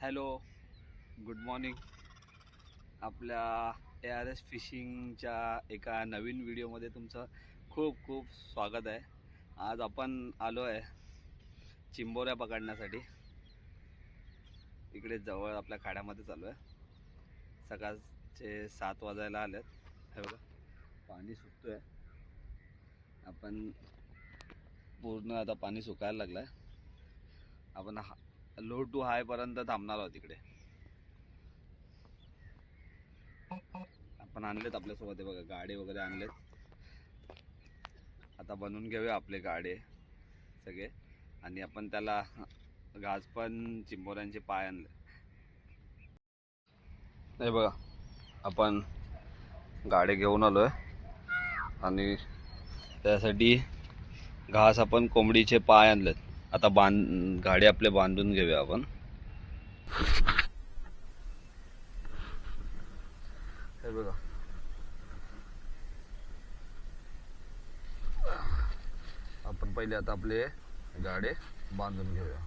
Hello good morning. आपल्या A R S फिशिंगच्या एका नवीन व्हिडिओमध्ये तुमचं खूप खूप स्वागत आहे. आज आपण आलो आहे चिंबोऱ्या पकडण्यासाठी. इकडे जवळ आपल्या खाड्यामध्ये चालू आहे. सकाळचे सात वाजायला आले हे बघा पाणी आहे आपण पूर्ण आता पाणी सुकायला लागलं आहे आपण हा लो टू हाय पर्यंत थांबणार आहोत तिकडे आपण आणलेत आपल्यासोबत हे बघा गाडे वगैरे आणलेत. आता बनवून घेऊया आपले गाडे सगळे. आणि आपण त्याला घास पण चिंबोऱ्यांचे पाय आणले. हे बघा आपण गाडे घेऊन आलोय. आणि त्यासाठी घास आपण कोंबडीचे पाय आणलेत. आता बांध गाडी आपले बांधून घेऊया आपण. हे बघा. आपण पहिले आता आपले गाडे बांधून घेऊया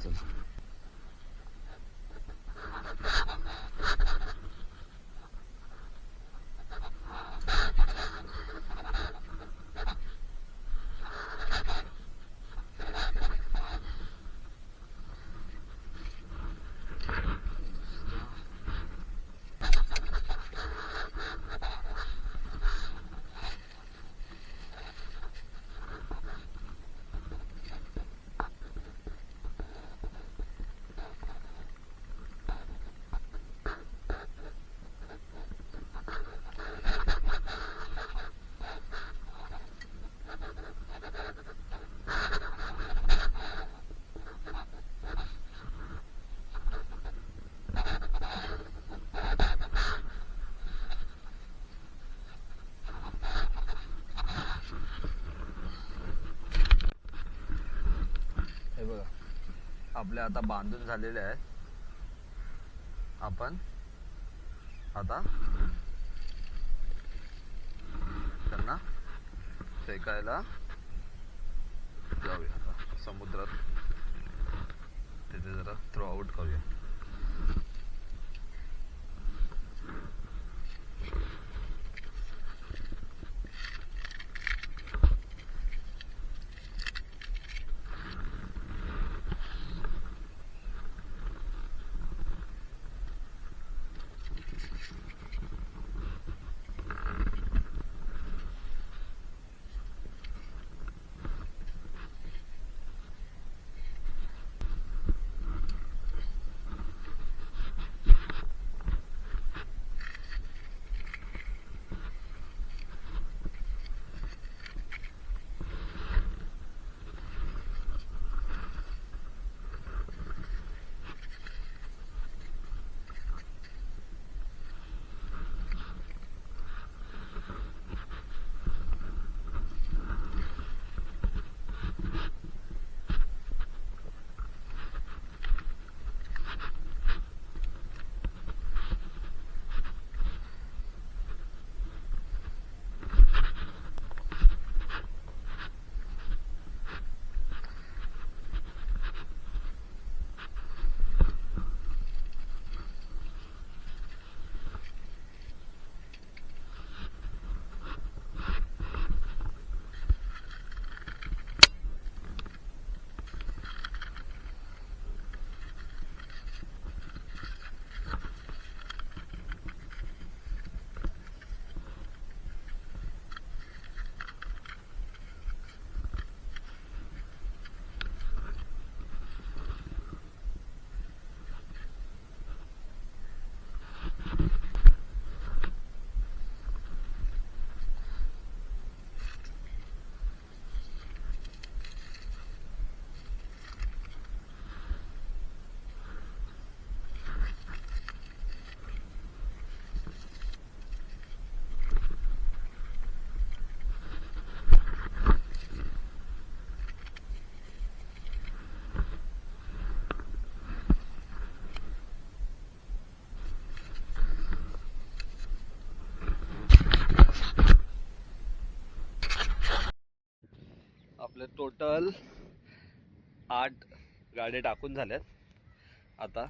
चला हे बघा आपले आता बांधून झालेले आहेत. आपण आता त्यांना फेकायला जाऊया. आता समुद्रात. तिथे जरा थ्रो आउट करूया. आपले टोटल आठ गाड्या टाकून झाल्यात. आता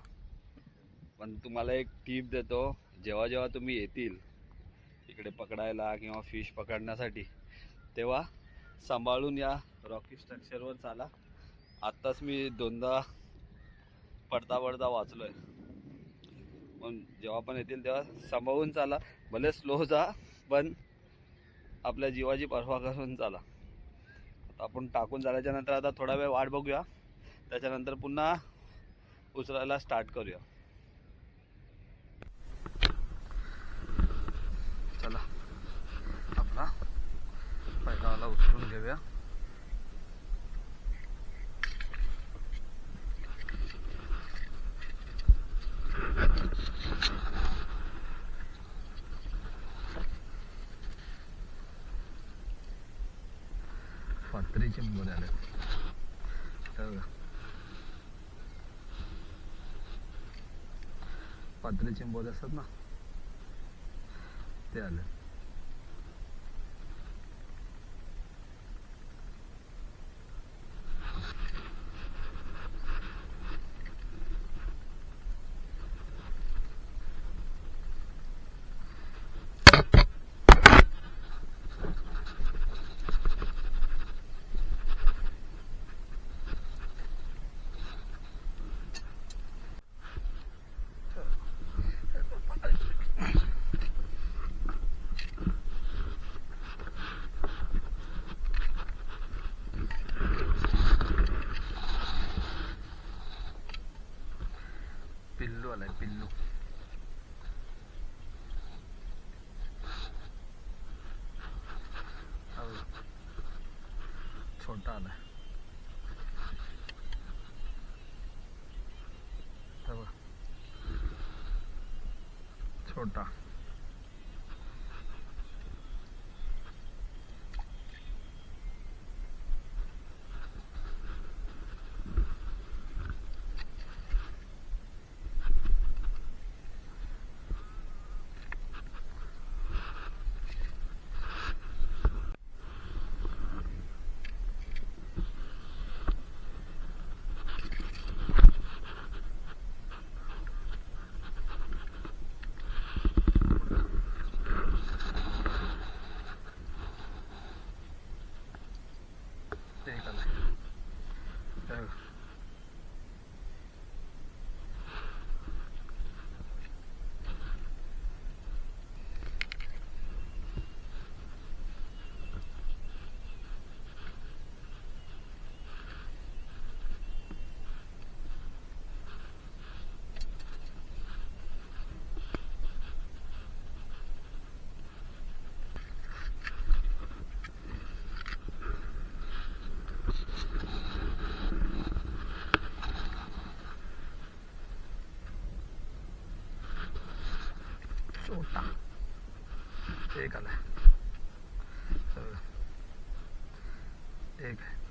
पण तुम्हाला एक टीप देतो जेव्हा जेव्हा तुम्ही येतील इकडे पकडायला किंवा फिश पकडण्यासाठी तेव्हा सांभाळून या रॉकी स्ट्रक्चरवर चाला. आत्ताच मी दोनदा पडता पडता वाचलोय. पण जेव्हा पण येतील तेव्हा सांभाळून चाला. भले स्लो जा पण आपल्या जीवाची परवा करून चाला. आपण टाकून झाल्याच्यानंतर आता थोडा वेळ वाट बघूया. त्याच्यानंतर पुन्हा उचलायला स्टार्ट करूया. चला आपला पैगावाला उचलून घेऊया. पात्री चिंबोरे आले पात्री चिंबोरे असतात ना ते आलं पिल्लू आलाय पिल्लू हा बघ. छोटा आलाय हा बघ. छोटा ते एक आलाय हे बघ. छोटा एक आलाय हे बघ.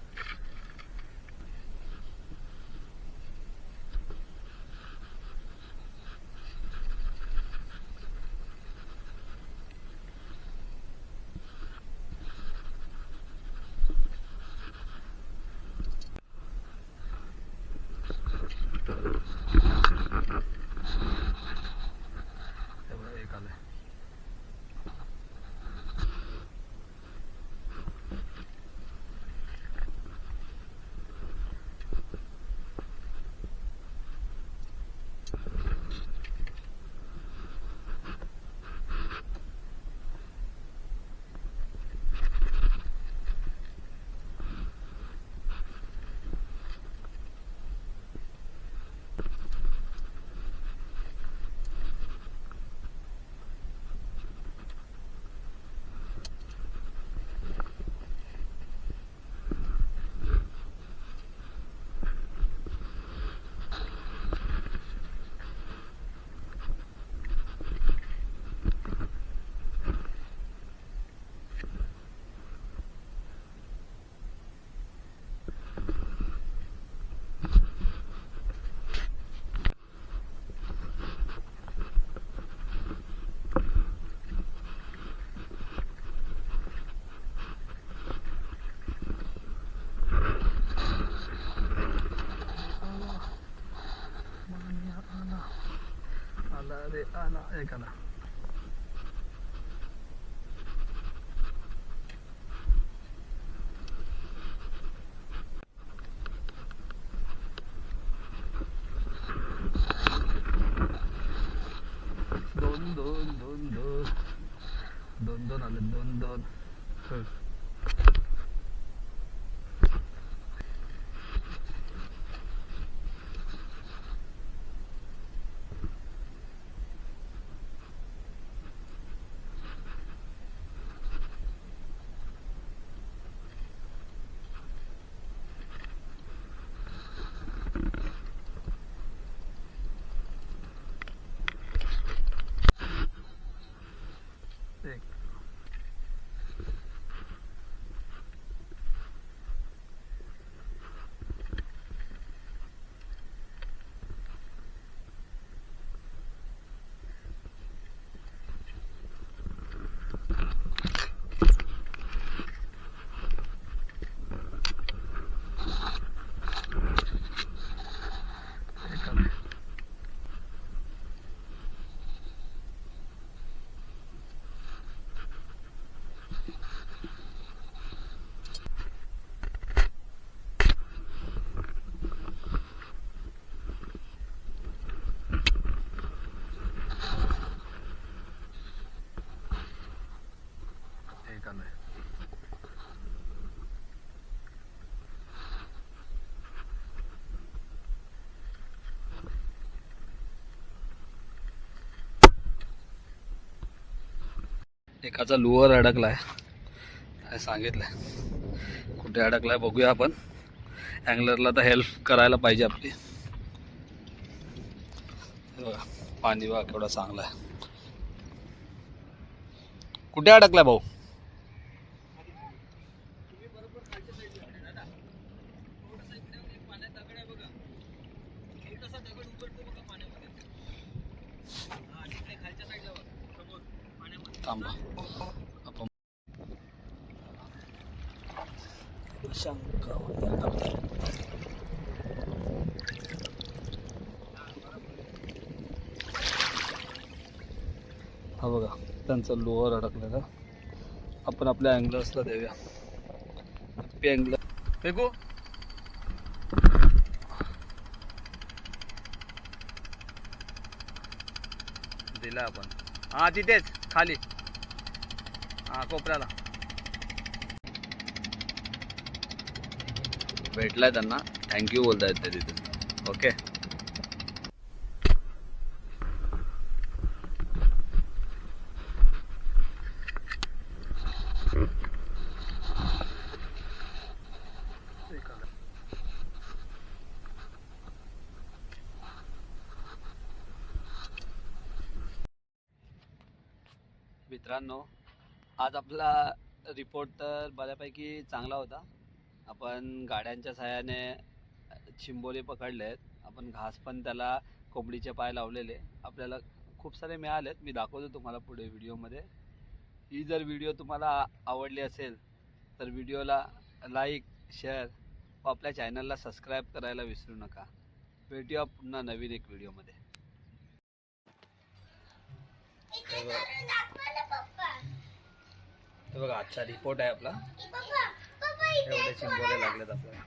で、あの、ええかな。एकाचा लुअर अडकलाय. काय सांगितलंय? कुठे अडकलाय बघूया आपण. अँगलरला तर हेल्प करायला पाहिजे आपली. पाणी बघा केवढा चांगला आहे कुठे अडकलाय भाऊ? थांबा. आपण शंका हा बघा त्यांचं लोअर अडकलेलं आपण आपल्या अँगलर्सला देऊया. अँगलर फेकू? दिला आपण. हा तिथेच खाली. हा कोपऱ्याला. भेटलाय त्यांना. थँक्यू बोलतायत ते तिथे. ओके मित्रांनो आज आपला रिपोर्ट तर बऱ्यापैकी चांगला होता. आपण गाड्यांच्या सहाय्याने चिंबोरे पकडले आहेत आपण घास पण त्याला कोंबडीचे पाय लावलेले. आपल्याला खूप सारे मिळालेत. मी दाखवतो तुम्हाला पुढे व्हिडिओमध्ये. ही जर व्हिडिओ तुम्हाला आवडली असेल तर व्हिडिओला लाईक शेअर व आपल्या चॅनलला सबस्क्राईब करायला विसरू नका. भेटूया पुन्हा नवीन एक व्हिडिओमध्ये. हे बघा आजचा रिपोर्ट आहे आपला. एवढे चिंबोरे लागलेत आपल्याला.